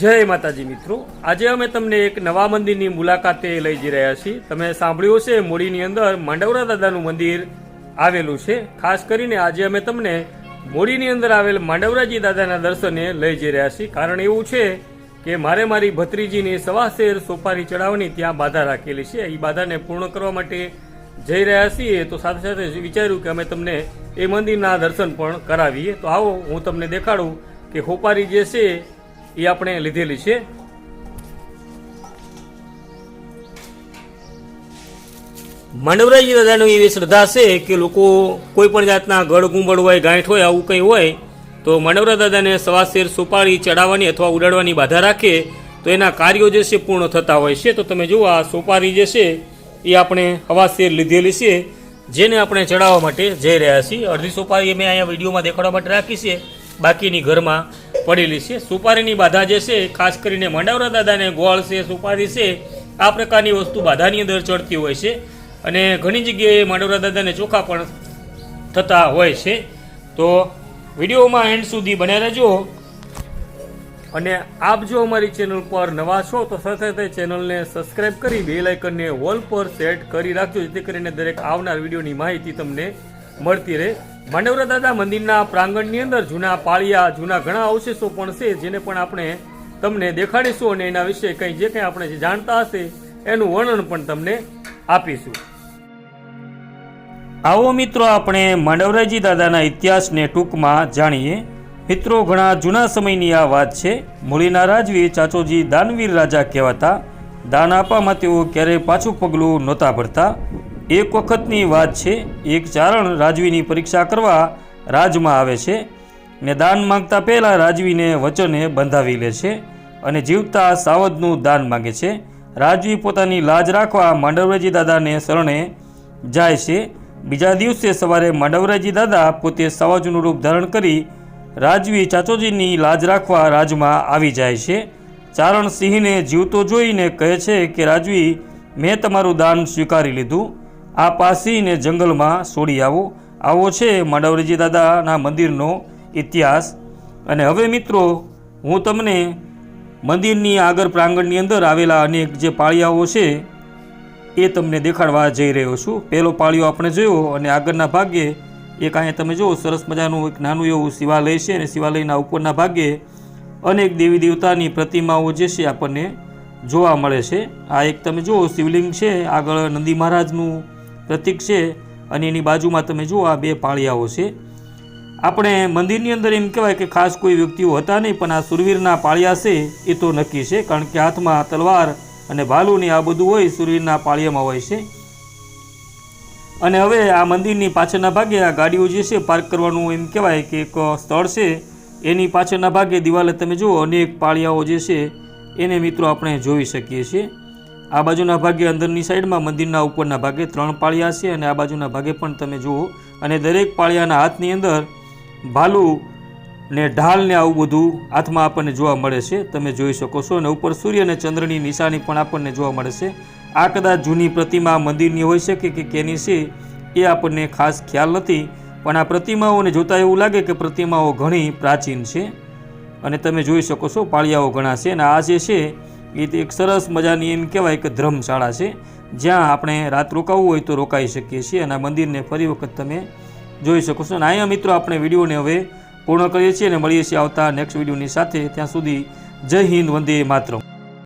જય માતાજી મિત્રો. આજે અમે તમને એક નવા મંદિરની મુલાકાતે લઈ જઈ રહ્યા છીએ. તમે સાંભળ્યું છે મોડીની અંદર માંડવરા દાદાનું મંદિર આવેલું છે. ખાસ કરીને આજે અમે તમને મોડીની અંદર આવેલ માંડવરાજી દાદાના દર્શને લઈ જઈ રહ્યા છીએ. કારણ એવું છે કે મારે મારી ભત્રીજીની સવાશેર સોપારી ચડાવવાની ત્યાં બાધા રાખેલી છે. એ બાધાને પૂર્ણ કરવા માટે જઈ રહ્યા છીએ. તો સાથે સાથે વિચાર્યું કે અમે તમને એ મંદિરના દર્શન પણ કરાવીએ. તો આવો હું તમને દેખાડું કે હોપારી જે છે એ આપણે લીધેલી છે. માંડવરાજી દાદાની એવી શ્રદ્ધા છે કે લોકો કોઈ પણ જાતના ગળ ગુંબળ હોય, ગાંઠ હોય, આવું કંઈ હોય, તો માંડવરા દાદાને સવાશેર સુપારી ચડાવવાની અથવા ઉડાડવાની બાધા રાખે, તો એના કાર્યો જે છે પૂર્ણ થતા હોય છે. તો તમે જુઓ, આ સોપારી જે છે, એ આપણે હવાશેર લીધેલી છે, જેને આપણે ચડાવવા માટે જઈ રહ્યા છીએ. અડધી સોપારી મેં અહીંયા વિડીયોમાં દેખાડવા માટે રાખી છે. બાકીની ઘરમાં પડેલી છે. સુપારીની બાધા જે છે, ખાસ કરીને મંડાવરા દાદાને ગોળ છે, સુપારી છે, આ પ્રકારની વસ્તુ બાધાની અંદર ચડતી હોય છે. અને ઘણી જગ્યાએ માંડવરા દાદાને ચોખા પણ થતા હોય છે. તો વિડીયોમાં એન્ડ સુધી બન્યા રહેજો. અને આપ જો અમારી ચેનલ પર નવા છો, તો સાથે સાથે ચેનલને સબસ્ક્રાઇબ કરી બે લાઇકનને વોલ પર સેટ કરી રાખજો, જેથી કરીને દરેક આવનાર વિડીયોની માહિતી તમને મળતી રહે. માંડવરા દાદા મંદિરના પ્રાંગણની અંદર જૂના પાળિયા, જૂના ઘણા અવશેષો પણ છે, જેને પણ આપણે તમને દેખાડીશું અને એના વિશે કંઈ જે કંઈ આપણે જાણતા હશે, એનું વર્ણન પણ તમને આપીશું. આવો મિત્રો, આપણે માંડવરાજી દાદાના ઇતિહાસને ટૂંકમાં જાણીએ. મિત્રો, ઘણા જૂના સમયની આ વાત છે. મૂળીના રાજવી ચાચોજી દાનવીર રાજા કહેવાતા, દાન આપવામાં તેઓ ક્યારેય પાછું પગલું નહોતા ભરતા. એક વખતની વાત છે, એક ચારણ રાજવીની પરીક્ષા કરવા રાજમાં આવે છે ને દાન માંગતા પહેલાં રાજવીને વચને બંધાવી લે છે અને જીવતા સાવજનું દાન માગે છે. રાજવી પોતાની લાજ રાખવા માંડવરાજી દાદાને શરણે જાય છે. બીજા દિવસે સવારે માંડવરાજી દાદા પોતે સાવજનું રૂપ ધારણ કરી રાજવી ચાચોજીની લાજ રાખવા રાજમાં આવી જાય છે. ચારણ સિંહને જીવતો જોઈને કહે છે કે, રાજવી, મેં તમારું દાન સ્વીકારી લીધું. આ પાસીને જંગલમાં છોડી આવો. આવો છે માંડવરીજી દાદાના મંદિરનો ઇતિહાસ. અને હવે મિત્રો, હું તમને મંદિરની આગળ પ્રાંગણની અંદર આવેલા અનેક જે પાળિયાઓ છે, એ તમને દેખાડવા જઈ રહ્યો છું. પહેલો પાળિયો આપણે જોયો અને આગળના ભાગે એક અહીંયા તમે જુઓ, સરસ મજાનું એક નાનું એવું શિવાલય છે અને શિવાલયના ઉપરના ભાગે અનેક દેવી દેવતાની પ્રતિમાઓ જે છે આપણને જોવા મળે છે. આ એક તમે જુઓ, શિવલિંગ છે, આગળ નંદી મહારાજનું પ્રતીક છે અને એની બાજુમાં તમે જુઓ આ બે પાળિયાઓ છે. આપણે મંદિરની અંદર એમ કહેવાય કે ખાસ કોઈ વ્યક્તિઓ હતા નહીં, પણ આ સુરવીરના પાળિયા છે, એ તો નક્કી છે, કારણ કે હાથમાં તલવાર અને ભાલુની આ બધું હોય, સુરવીરના પાળિયામાં હોય છે. અને હવે આ મંદિરની પાછળના ભાગે આ ગાડીઓ જે છે પાર્ક કરવાનું એમ કહેવાય કે એક સ્થળ છે. એની પાછળના ભાગે દિવાલે તમે જુઓ અનેક પાળિયાઓ જે છે, એને મિત્રો આપણે જોઈ શકીએ છીએ. આ બાજુના ભાગે અંદરની સાઈડમાં મંદિરના ઉપરના ભાગે ત્રણ પાળિયા છે અને આ બાજુના ભાગે પણ તમે જુઓ. અને દરેક પાળિયાના હાથની અંદર ભાલુ ને ઢાલને આવું બધું હાથમાં આપણને જોવા મળે છે. તમે જોઈ શકો છો અને ઉપર સૂર્ય અને ચંદ્રની નિશાની પણ આપણને જોવા મળે છે. આ કદાચ જૂની પ્રતિમા મંદિરની હોઈ શકે કે કેની છે એ આપણને ખાસ ખ્યાલ નથી. પણ આ પ્રતિમાઓને જોતાં એવું લાગે કે પ્રતિમાઓ ઘણી પ્રાચીન છે. અને તમે જોઈ શકો છો પાળિયાઓ ઘણા છે અને આ જે છે એ એક સરસ મજાની એમ કહેવાય કે ધર્મશાળા છે. જ્યાં આપણે રાત રોકાવું હોય તો રોકાઈ શકીએ છીએ અને આ મંદિરને ફરી વખત તમે જોઈ શકો છો. અને અહીંયા મિત્રો આપણે વિડીયોને હવે પૂર્ણ કરીએ છીએ અને મળીએ છીએ આવતા નેક્સ્ટ વિડીયોની સાથે. ત્યાં સુધી જય હિન્દ, વંદે માતરમ.